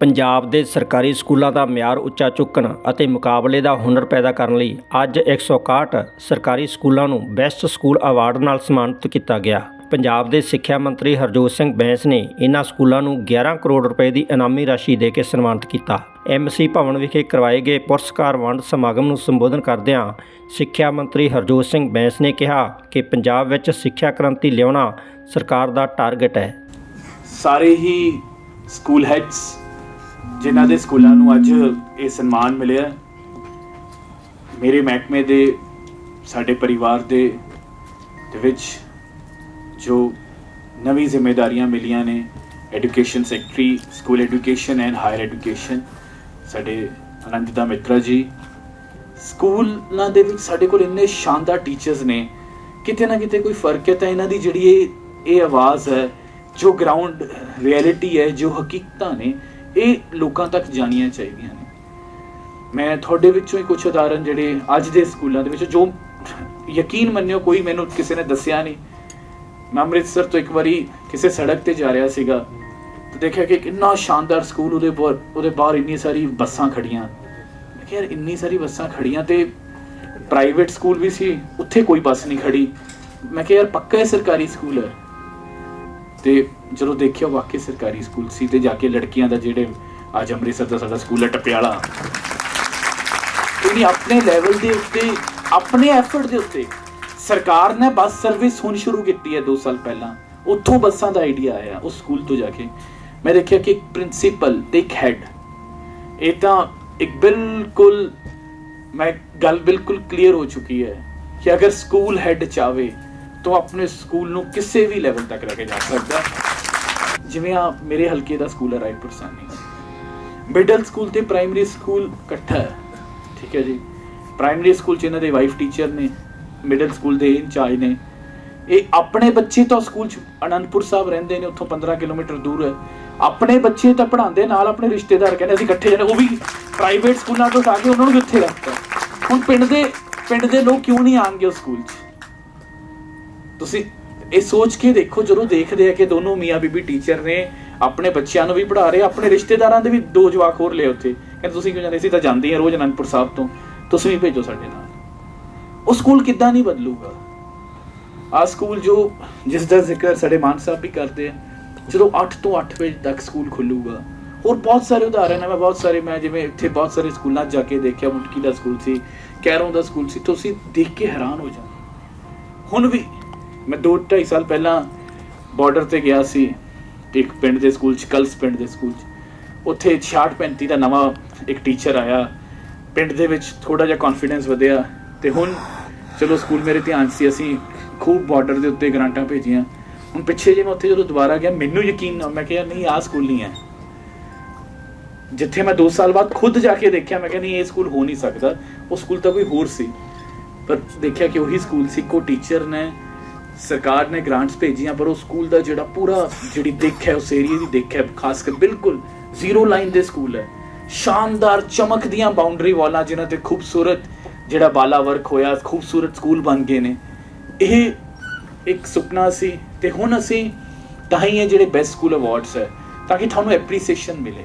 ਪੰਜਾਬ ਦੇ ਸਰਕਾਰੀ ਸਕੂਲਾਂ ਦਾ ਮਿਆਰ ਉੱਚਾ ਚੁੱਕਣ ਅਤੇ ਮੁਕਾਬਲੇ ਦਾ ਹੁਨਰ ਪੈਦਾ ਕਰਨ ਲਈ ਅੱਜ 161 ਸਰਕਾਰੀ ਸਕੂਲਾਂ ਨੂੰ ਬੈਸਟ ਸਕੂਲ ਅਵਾਰਡ ਨਾਲ ਸਨਮਾਨਿਤ ਕੀਤਾ ਗਿਆ। ਪੰਜਾਬ ਦੇ ਸਿੱਖਿਆ ਮੰਤਰੀ ਹਰਜੋਤ ਸਿੰਘ ਬੈਂਸ ਨੇ ਇਨ੍ਹਾਂ ਸਕੂਲਾਂ ਨੂੰ 11 ਕਰੋੜ ਰੁਪਏ ਦੀ ਇਨਾਮੀ ਰਾਸ਼ੀ ਦੇ ਕੇ ਸਨਮਾਨਿਤ ਕੀਤਾ। ਐਮਸੀ ਭਵਨ ਵਿਖੇ ਕਰਵਾਏ ਗਏ ਪੁਰਸਕਾਰ ਵੰਡ ਸਮਾਗਮ ਨੂੰ ਸੰਬੋਧਨ ਕਰਦਿਆਂ ਸਿੱਖਿਆ ਮੰਤਰੀ ਹਰਜੋਤ ਸਿੰਘ ਬੈਂਸ ਨੇ ਕਿਹਾ ਕਿ ਪੰਜਾਬ ਵਿੱਚ ਸਿੱਖਿਆ ਕ੍ਰਾਂਤੀ ਲਿਆਉਣਾ ਸਰਕਾਰ ਦਾ ਟਾਰਗੇਟ ਹੈ। ਸਾਰੇ ਹੀ ਸਕੂਲ ਹੈਡਸ ਜਿਨ੍ਹਾਂ ਦੇ ਸਕੂਲਾਂ ਨੂੰ ਅੱਜ ਇਹ ਸਨਮਾਨ ਮਿਲਿਆ ਮੇਰੇ ਮਹਿਕਮੇ ਦੇ, ਸਾਡੇ ਪਰਿਵਾਰ ਦੇ ਦੇ ਵਿੱਚ ਜੋ ਨਵੀਂ ਜ਼ਿੰਮੇਵਾਰੀਆਂ ਮਿਲੀਆਂ ਨੇ education secretary school education and higher education ਸਾਡੇ ਅਨੰਦਿਤਾ ਮਿੱਤਰਾ ਜੀ, ਸਕੂਲਾਂ ਦੇ ਵਿੱਚ ਸਾਡੇ ਕੋਲ ਇੰਨੇ ਸ਼ਾਨਦਾਰ ਟੀਚਰਸ ਨੇ, ਕਿਤੇ ਨਾ ਕਿਤੇ ਕੋਈ ਫ਼ਰਕ ਹੈ ਤਾਂ ਇਹਨਾਂ ਦੀ ਜਿਹੜੀ ਇਹ ਇਹ ਆਵਾਜ਼ ਹੈ, ਜੋ ਗਰਾਊਂਡ ਰਿਐਲਿਟੀ ਹੈ, ਜੋ ਹਕੀਕਤਾਂ ਨੇ ਇਹ ਲੋਕਾਂ ਤੱਕ ਜਾਣੀਆਂ ਚਾਹੀਦੀਆਂ ਨੇ। ਮੈਂ ਤੁਹਾਡੇ ਵਿੱਚੋਂ ਹੀ ਕੁਝ ਉਦਾਹਰਨ ਜਿਹੜੇ ਅੱਜ ਦੇ ਸਕੂਲਾਂ ਦੇ ਵਿੱਚ, ਜੋ ਯਕੀਨ ਮੰਨਿਓ ਕੋਈ ਮੈਨੂੰ ਕਿਸੇ ਨੇ ਦੱਸਿਆ ਨਹੀਂ। ਮੈਂ ਅੰਮ੍ਰਿਤਸਰ ਤੋਂ ਇੱਕ ਵਾਰੀ ਕਿਸੇ ਸੜਕ ਤੇ ਜਾ ਰਿਹਾ ਸੀਗਾ ਤੇ ਦੇਖਿਆ ਕਿ ਕਿੰਨਾ ਸ਼ਾਨਦਾਰ ਸਕੂਲ ਉਹਦੇ ਬਾਹਰ ਉਹਦੇ ਬਾਹਰ ਇੰਨੀ ਸਾਰੀ ਬੱਸਾਂ ਖੜੀਆਂ। ਮੈਂ ਕਿਹਾ ਯਾਰ ਇੰਨੀ ਸਾਰੀ ਬੱਸਾਂ ਖੜੀਆਂ ਤੇ ਪ੍ਰਾਈਵੇਟ ਸਕੂਲ ਵੀ ਸੀ, ਉੱਥੇ ਕੋਈ ਬੱਸ ਨਹੀਂ ਖੜੀ। ਮੈਂ ਕਿਹਾ ਯਾਰ ਪੱਕਾ ਇਹ ਸਰਕਾਰੀ ਸਕੂਲ ਹੈ। ਤੇ ਜਦੋਂ ਦੇਖਿਆ ਵਾਕਈ ਸਰਕਾਰੀ ਸਕੂਲ ਸੀ ਤੇ ਜਾ ਕੇ ਲੜਕੀਆਂ ਦਾ ਜਿਹੜੇ ਅੱਜ ਅੰਮ੍ਰਿਤਸਰ ਦਾ ਸਾਡਾ ਸਕੂਲ ਹੈ ਟਪਿਆਲਾ ਇਹਨੇ ਆਪਣੇ ਲੈਵਲ ਦੇ ਉੱਤੇ, ਆਪਣੇ ਐਫਰਟ ਦੇ ਉੱਤੇ ਸਰਕਾਰ ਨੇ ਬੱਸ ਸਰਵਿਸ ਹੁਣ ਸ਼ੁਰੂ ਕੀਤੀ ਹੈ 2 ਸਾਲ ਪਹਿਲਾਂ। ਉੱਥੋਂ ਬੱਸਾਂ ਦਾ ਆਈਡੀਆ ਆਇਆ, ਉਸ ਸਕੂਲ ਤੋਂ ਜਾ ਕੇ। ਮੈਂ ਦੇਖਿਆ ਕਿ ਇੱਕ ਪ੍ਰਿੰਸੀਪਲ ਤੇ ਇੱਕ ਹੈਡ ਇਹ ਤਾਂ ਇੱਕ ਬਿਲਕੁਲ, ਮੈਂ ਗੱਲ ਬਿਲਕੁਲ ਕਲੀਅਰ ਹੋ ਚੁੱਕੀ ਹੈ ਕਿ ਅਗਰ ਸਕੂਲ ਹੈਡ ਚਾਵੇ ਤਾਂ ਆਪਣੇ ਸਕੂਲ ਨੂੰ ਕਿਸੇ ਵੀ ਲੈਵਲ ਤੱਕ ਲੈ ਕੇ ਜਾ ਸਕਦਾ। ਹੈ। ਜਿਵੇਂ ਆ ਮੇਰੇ ਹਲਕੇ ਦਾ ਸਕੂਲ ਹੈ, ਰਾਏਪੁਰ ਸਾਨੀ। ਮਿਡਲ ਸਕੂਲ ਤੇ ਪ੍ਰਾਇਮਰੀ ਸਕੂਲ ਇਕੱਠਾ ਹੈ। ਠੀਕ ਹੈ ਜੀ। ਪ੍ਰਾਇਮਰੀ ਸਕੂਲ ਚ ਇਹਨਾਂ ਦੇ ਵਾਈਫ ਟੀਚਰ ਨੇ ਮਿਡਲ ਸਕੂਲ ਦੇ ਇੰਚਾਰਜ ਨੇ। ਇਹ ਆਪਣੇ ਬੱਚੇ ਤਾਂ ਸਕੂਲ ਚ ਅਨੰਦਪੁਰ ਸਾਹਿਬ ਰਹਿੰਦੇ ਨੇ, ਉੱਥੋਂ 15 ਕਿਲੋਮੀਟਰ ਦੂਰ ਹੈ। ਆਪਣੇ ਬੱਚੇ ਤਾਂ ਪੜਾਉਂਦੇ ਨਾਲ ਆਪਣੇ ਰਿਸ਼ਤੇਦਾਰ ਕਹਿੰਦੇ ਅਸੀਂ ਇਕੱਠੇ ਜਾਣੇ ਉਹ ਵੀ ਪ੍ਰਾਈਵੇਟ ਸਕੂਲਾਂ ਤੋਂ ਉਠਾ ਕੇ ਉਹਨਾਂ ਨੂੰ ਵੀ ਰੱਖਤਾ ਹੁਣ ਪਿੰਡ ਦੇ ਪਿੰਡ ਦੇ ਲੋਕ ਕਿਉਂ ਨਹੀਂ ਆਣਗੇ ਉਸ ਸਕੂਲ 'ਚ? ਤੁਸੀਂ ਇਹ ਸੋਚ ਕੇ ਦੇਖੋ ਜਦੋਂ ਦੇਖਦੇ ਆ ਕਿ ਦੋਨੋਂ ਮੀਆਂ ਬੀਬੀ ਟੀਚਰ ਨੇ ਆਪਣੇ ਬੱਚਿਆਂ ਨੂੰ ਵੀ ਪੜ੍ਹਾ ਰਹੇ, ਆਪਣੇ ਰਿਸ਼ਤੇਦਾਰਾਂ ਦੇ ਵੀ ਦੋ ਜਵਾਕ ਹੋਰ ਲਏ ਉੱਥੇ। ਕਹਿੰਦੇ, ਤੁਸੀਂ ਕਿਉਂ ਜਾਂਦੇ? ਸੀ ਤਾਂ ਜਾਂਦੇ ਆ ਰੋਜ਼ ਅਨੰਦਪੁਰ ਸਾਹਿਬ ਤੋਂ। ਤੁਸੀਂ ਵੀ ਭੇਜੋ ਸਾਡੇ ਨਾਲ। ਉਹ ਸਕੂਲ ਕਿੱਦਾਂ ਨਹੀਂ ਬਦਲੂਗਾ? ਆ ਸਕੂਲ ਜੋ ਜਿਸ ਦਾ ਜ਼ਿਕਰ ਸਾਡੇ ਮਾਨ ਸਾਹਿਬ ਵੀ ਕਰਦੇ ਆ, ਜਦੋਂ 8 ਤੋਂ 8 ਵਜੇ ਤੱਕ ਸਕੂਲ ਖੁੱਲੂਗਾ। ਹੋਰ ਬਹੁਤ ਸਾਰੇ ਉਦਾਹਰਨ ਹੈ ਮੈਂ ਬਹੁਤ ਸਾਰੇ, ਮੈਂ ਜਿਵੇਂ ਇੱਥੇ ਬਹੁਤ ਸਾਰੇ ਸਕੂਲਾਂ ਜਾ ਕੇ ਦੇਖਿਆ ਮੁਟਕੀ ਦਾ ਸਕੂਲ ਸੀ, ਕੈਰੋਂ ਦਾ ਸਕੂਲ ਸੀ, ਤੁਸੀਂ ਦੇਖ ਕੇ ਹੈਰਾਨ ਹੋ ਜਾਂਦੇ ਹੁਣ ਵੀ ਮੈਂ 2-2.5 ਸਾਲ ਪਹਿਲਾਂ ਬਾਰਡਰ ਤੇ ਗਿਆ ਸੀ, ਇੱਕ ਪਿੰਡ ਦੇ ਸਕੂਲ 'ਚ ਕਲਸ ਪਿੰਡ ਦੇ ਸਕੂਲ 'ਚ। ਉੱਥੇ 66 ਦਾ ਨਵਾਂ ਇੱਕ ਟੀਚਰ ਆਇਆ। ਪਿੰਡ ਦੇ ਵਿੱਚ ਥੋੜਾ ਜਿਹਾ ਕੌਨਫੀਡੈਂਸ ਵਧਿਆ ਤੇ ਹੁਣ ਚਲੋ ਸਕੂਲ ਮੇਰੇ ਧਿਆਨ 'ਚ ਸੀ, ਅਸੀਂ ਖੂਬ ਬਾਰਡਰ ਦੇ ਉੱਤੇ ਗ੍ਰਾਂਟਾਂ ਭੇਜੀਆਂ। ਹੁਣ ਪਿੱਛੇ ਜੇ ਮੈਂ ਉੱਥੇ ਜਦੋਂ ਦੁਬਾਰਾ ਗਿਆ, ਮੈਨੂੰ ਯਕੀਨ ਨਾ, ਮੈਂ ਕਿਹਾ ਨਹੀਂ, ਆਹ ਸਕੂਲ ਨਹੀਂ ਹੈ। ਜਿੱਥੇ ਮੈਂ 2 ਸਾਲ ਬਾਅਦ ਖੁਦ ਜਾ ਕੇ ਦੇਖਿਆ, ਮੈਂ ਕਿਹਾ ਨਹੀਂ, ਇਹ ਸਕੂਲ ਹੋ ਨਹੀਂ ਸਕਦਾ। ਉਹ ਸਕੂਲ ਤਾਂ ਕੋਈ ਹੋਰ ਸੀ। ਪਰ ਦੇਖਿਆ ਕਿ ਉਹੀ ਸਕੂਲ ਸੀ ਕੋ ਟੀਚਰ ਨੇ। ਸਰਕਾਰ ਨੇ ਗ੍ਰਾਂਟਸ ਭੇਜੀਆਂ, ਪਰ ਉਹ ਸਕੂਲ ਦਾ ਜਿਹੜਾ ਪੂਰਾ ਜਿਹੜੀ ਦਿੱਖ ਹੈ, ਉਸ ਏਰੀਆ ਦੀ ਦਿੱਖ ਹੈ, ਖਾਸ ਕਰ ਬਿਲਕੁਲ ਜ਼ੀਰੋ ਲਾਈਨ ਦੇ ਸਕੂਲ ਹੈ। ਸ਼ਾਨਦਾਰ ਚਮਕਦੀਆਂ ਬਾਉਂਡਰੀ ਵਾਲਾਂ ਜਿਨ੍ਹਾਂ ਤੇ ਖੂਬਸੂਰਤ ਜਿਹੜਾ ਬਾਲਾ ਵਰਕ ਹੋਇਆ, ਖੂਬਸੂਰਤ ਸਕੂਲ ਬਣ ਗਏ ਨੇ। ਇਹ ਇੱਕ ਸੁਪਨਾ ਸੀ ਤੇ ਹੁਣ ਅਸੀਂ ਤਾਂ ਹੀ ਇਹ ਜਿਹੜੇ ਬੈਸਟ ਸਕੂਲ ਅਵਾਰਡਸ ਹੈ, ਤਾਂ ਕਿ ਤੁਹਾਨੂੰ ਐਪਰੀਸੀਏਸ਼ਨ ਮਿਲੇ।